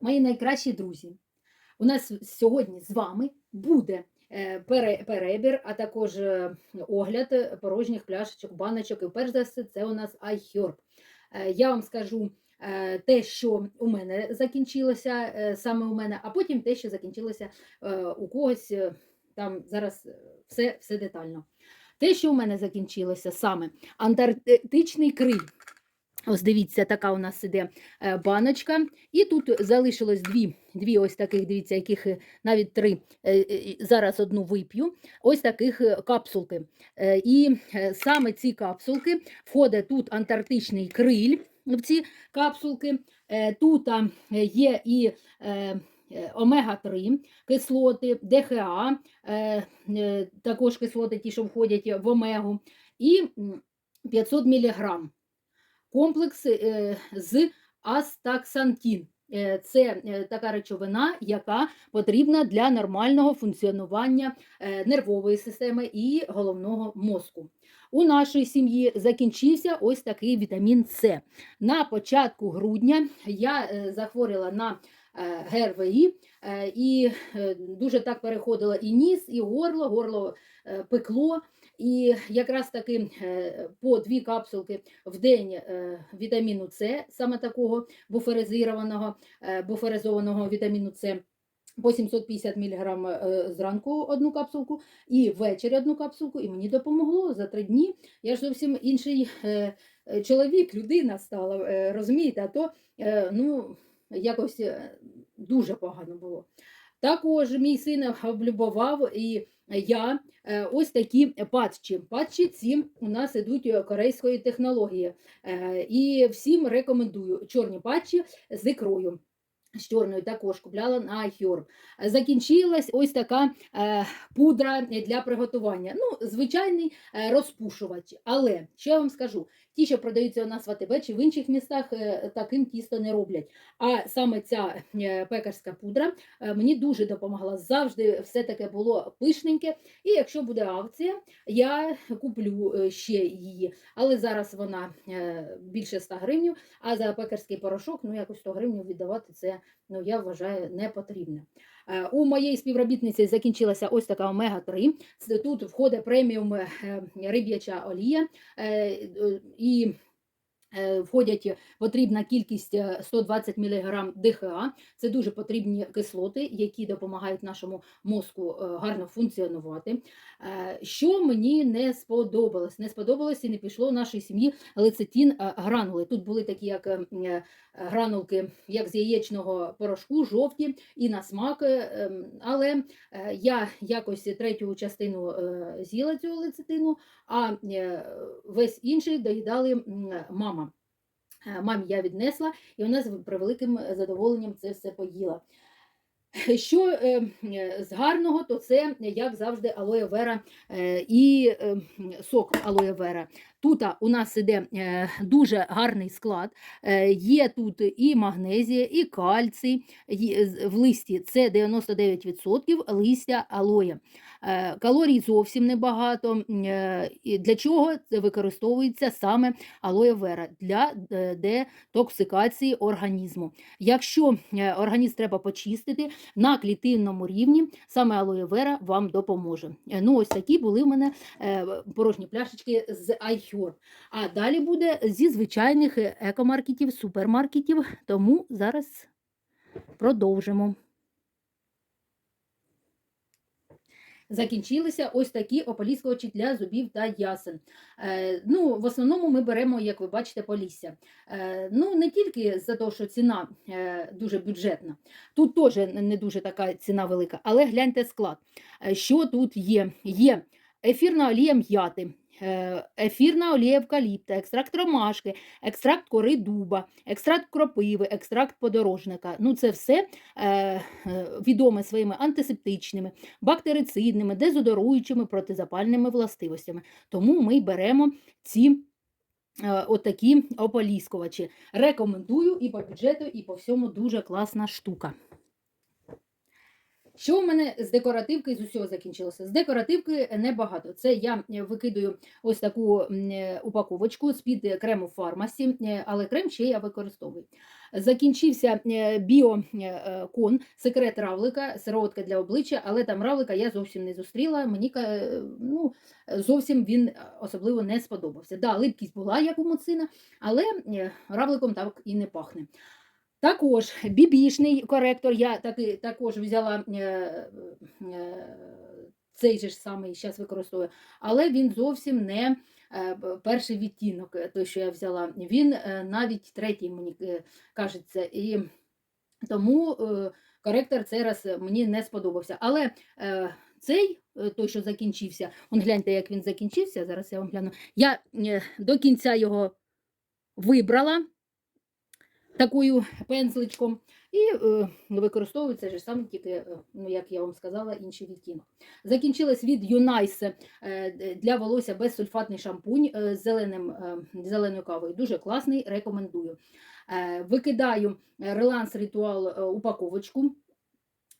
мої найкращі друзі. У нас сьогодні з вами буде е, перебір, а також е, огляд порожніх пляшечок, баночок. І перш за все, це у нас iHerb. Е, Я вам скажу те, що у мене закінчилося, саме у мене, а потім те, що закінчилося у когось. Там зараз все, все детально. Те, що у мене закінчилося саме антарктичний криль. Ось дивіться, така у нас іде е, баночка. І тут залишилось дві, дві ось таких, дивіться, яких е, навіть три. е, Зараз одну вип'ю. Ось таких капсулки. І саме ці капсулки входить тут антарктичний криль в ці капсулки. Тут є і е, е, омега-3 кислоти, ДХА, також кислоти, ті, що входять в омегу, і 500 мг комплекс е, з астаксантін. Е, Це е, така речовина, яка потрібна для нормального функціонування нервової системи і головного мозку. У нашій сім'ї закінчився ось такий вітамін С. На початку грудня я захворіла на ГРВІ і дуже так переходила і ніс, і горло, горло пекло. І якраз таки е, по дві капсулки в день е, вітаміну С, саме такого буферизованого, е, буферизованого вітаміну С, по 750 мг зранку одну капсулку, і ввечері одну капсулку, і мені допомогло за три дні. Я ж зовсім інший чоловік, людина стала, розумієте, а то ну, якось дуже погано було. Також мій син облюбував і я е, ось такі патчі. Патчі ці у нас ідуть е, корейської технології. Е, І всім рекомендую чорні патчі з ікрою. З чорною також купляла на iHerb. Закінчилась ось така е, пудра для приготування. Ну, звичайний е, розпушувач. Але що я вам скажу? Ті, що продаються у нас в АТБ чи в інших містах, е, таким тісто не роблять. А саме ця е, пекарська пудра е, мені дуже допомогла. Завжди все таке було пишненьке. І якщо буде акція, я куплю е, ще її. Але зараз вона е, більше 100 гривень, а за пекарський порошок ну якось 100 гривень віддавати це ну, я вважаю не потрібно. Е, У моєї співробітниці закінчилася ось така омега-3. Тут входить преміум е, риб'яча олія. е, І входять потрібна кількість е, 120 мг ДХА. Це дуже потрібні кислоти, які допомагають нашому мозку е, гарно функціонувати. Е, Що мені не сподобалось? Не сподобалось і не пішло в нашій сім'ї лецитін е, гранули. Тут були такі, як е, е, гранулки, як з яєчного порошку, жовті і на смак. е, ем, Але е, я якось третю частину е, з'їла цього лецитину, а е, весь інший доїдали мама. Е, Мамі я віднесла, і вона з превеликим задоволенням це все поїла. Що е, е, з гарного, то це, як завжди, алоє вера е, і е, сок алоє вера. Тут у нас іде е, дуже гарний склад. Е, Є тут і магнезія, і кальцій. В листі це 99% листя алоє. Е, Калорій зовсім небагато. Для чого використовується саме алоє вера? Для детоксикації організму. Якщо організм треба почистити на клітинному рівні, саме алоє вера вам допоможе. Ну, ось такі були в мене порожні пляшечки з iHerb. А далі буде зі звичайних е, екомаркетів, супермаркетів, тому зараз продовжимо. Закінчилися ось такі ополіскувачі для зубів та ясен. Е, ну, в основному ми беремо, як ви бачите, полісся. Е, ну, не тільки за те, що ціна е, дуже бюджетна, тут теж не дуже така ціна велика, але гляньте склад. Е, що тут є? Є ефірна олія м'яти, ефірна олія евкаліпта, екстракт ромашки, екстракт кори дуба, екстракт кропиви, екстракт подорожника. Ну, це все е, е, відоме своїми антисептичними, бактерицидними, дезодоруючими, протизапальними властивостями. Тому ми беремо ці е, отакі ополіскувачі. Рекомендую і по бюджету, і по всьому дуже класна штука. Що у мене з декоративки з усього закінчилося? З декоративки небагато. Це я е, викидаю ось таку е, упаковочку з-під крему фармасі, е, але крем ще я використовую. Закінчився біокон, секрет равлика, сироватка для обличчя, але там равлика я зовсім не зустріла. Мені ну, зовсім він особливо не сподобався. Да, липкість була, як у муцина, але равликом так і не пахне. Також бібішний коректор, я таки, також взяла е, е, цей же ж самий зараз використовую, але він зовсім не е, перший відтінок, е, той, що я взяла. Він е, навіть третій, мені е, кажеться. І тому е, коректор цей раз мені не сподобався. Але е, цей, е, той, що закінчився, он гляньте, як він закінчився. Зараз я вам гляну. Я е, до кінця його вибрала такою пензличком і е, використовую це ж саме тільки, е, ну, як я вам сказала, інший відтінок. Закінчилась від Юнайс е, для волосся безсульфатний шампунь е, з зеленим, зеленою кавою. Дуже класний, рекомендую. Е, Викидаю реланс ритуал упаковочку.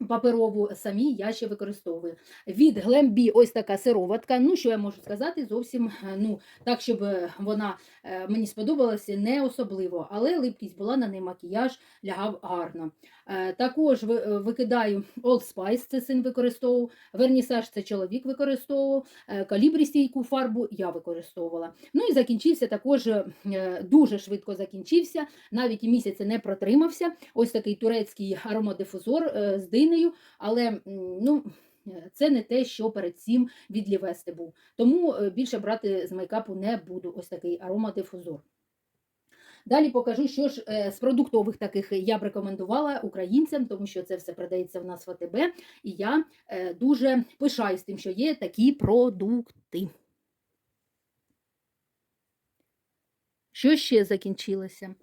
Паперову самі я ще використовую. Від Глембі ось така сироватка. Ну, що я можу сказати, зовсім е, ну, так, щоб е, вона е, мені сподобалася, не особливо, але липкість була на неї макіяж лягав гарно. Також ви- викидаю Old Spice, це син використовував, вернісаж це чоловік використовував, калібрі стійку фарбу я використовувала. Ну і закінчився також дуже швидко закінчився, навіть і місяця не протримався. Ось такий турецький аромадифузор з динею, але ну. Це не те, що перед цим від Лівести був. Тому е, більше брати з мейкапу не буду. Ось такий аромадифузор. Далі покажу, що ж е, з продуктових таких я б рекомендувала українцям, тому що це все продається в нас в АТБ, і я е, дуже пишаюсь тим, що є такі продукти. Що ще закінчилося?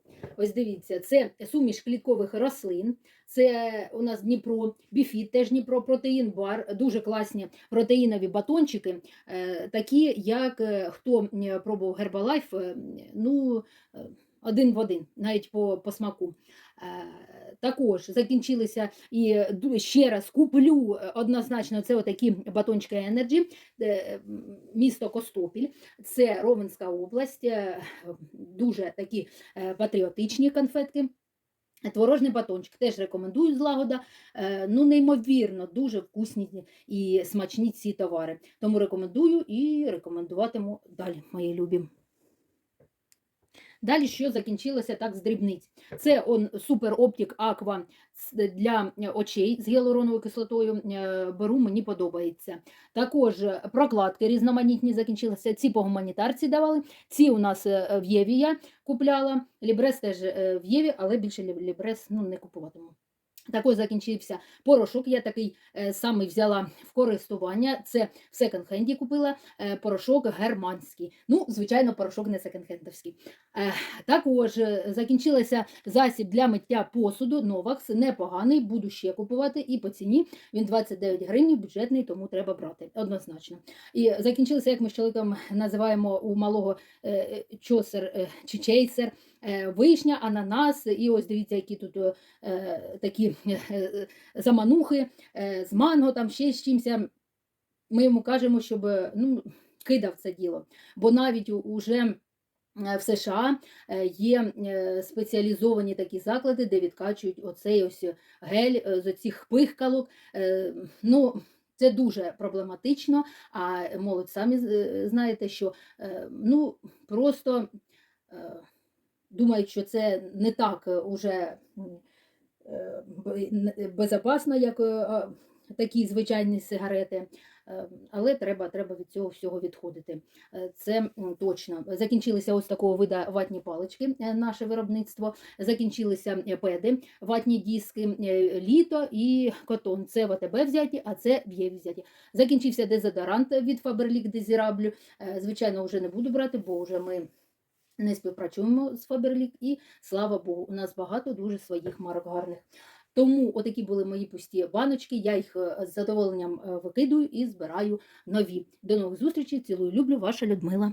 Ось дивіться, це суміш кліткових рослин. Це у нас Дніпро, Біфіт, теж Дніпро, протеїн бар, дуже класні протеїнові батончики, е, такі, як е, хто пробував е, ну, е, один в один, навіть по, по смаку. Е, Також закінчилися і ще раз куплю е, однозначно це отакі батончики Energy, місто Костопіль, це Ровенська область, е, дуже такі патріотичні конфетки. Творожний батончик теж рекомендую злагода. Ну, неймовірно, дуже вкусні і смачні ці товари. Тому рекомендую і рекомендуватиму далі, мої любі. Далі, що закінчилося так з дрібниць. Це он Супер Оптик Аква для очей з гіалуроновою кислотою. е, Беру, мені подобається. Також е, прокладки різноманітні закінчилися. Ці по гуманітарці давали. Ці у нас е, в Єві я купляла. Лібрес теж в Єві, але більше Лібрес ну, не купуватиму. Також закінчився порошок. Я такий е, самий взяла в користування. Це в секонд-хенді купила е, порошок германський. Ну, звичайно, порошок не секонд-хендовський. Е, також е, закінчилася засіб для миття посуду. Новакс непоганий, буду ще купувати. І по ціні він 29 гривень, бюджетний, тому треба брати однозначно. І закінчилося, як ми з чоловіком називаємо у малого е, е, чосер е, чи чейсер. Е, Вишня, ананас, і ось дивіться, які тут е, такі е, заманухи з манго, там ще з чимось. Ми йому кажемо, щоб ну, кидав це діло. Бо навіть уже в США є спеціалізовані такі заклади, де відкачують оцей ось гель з оцих пихкалок. Ну, це дуже проблематично, а молодь самі знаєте, що ну, просто думають, що це не так е, уже е, б- н- безопасно, як е, такі звичайні сигарети. Е, Але треба, треба від цього всього відходити. Е, Це точно. Закінчилися ось такого вида ватні палички, е, наше виробництво. Закінчилися е, педи, ватні диски, е, літо і котон. Це в АТБ взяті, а це в Єві взяті. Закінчився дезодорант від Desirable. Е, Звичайно, вже не буду брати, бо вже ми не співпрацюємо з Фаберлік, і слава Богу, у нас багато дуже своїх марок гарних. Тому отакі були мої пусті баночки. Я їх е, з задоволенням е, викидую і збираю нові. До нових зустрічей. Цілую, люблю, ваша Людмила.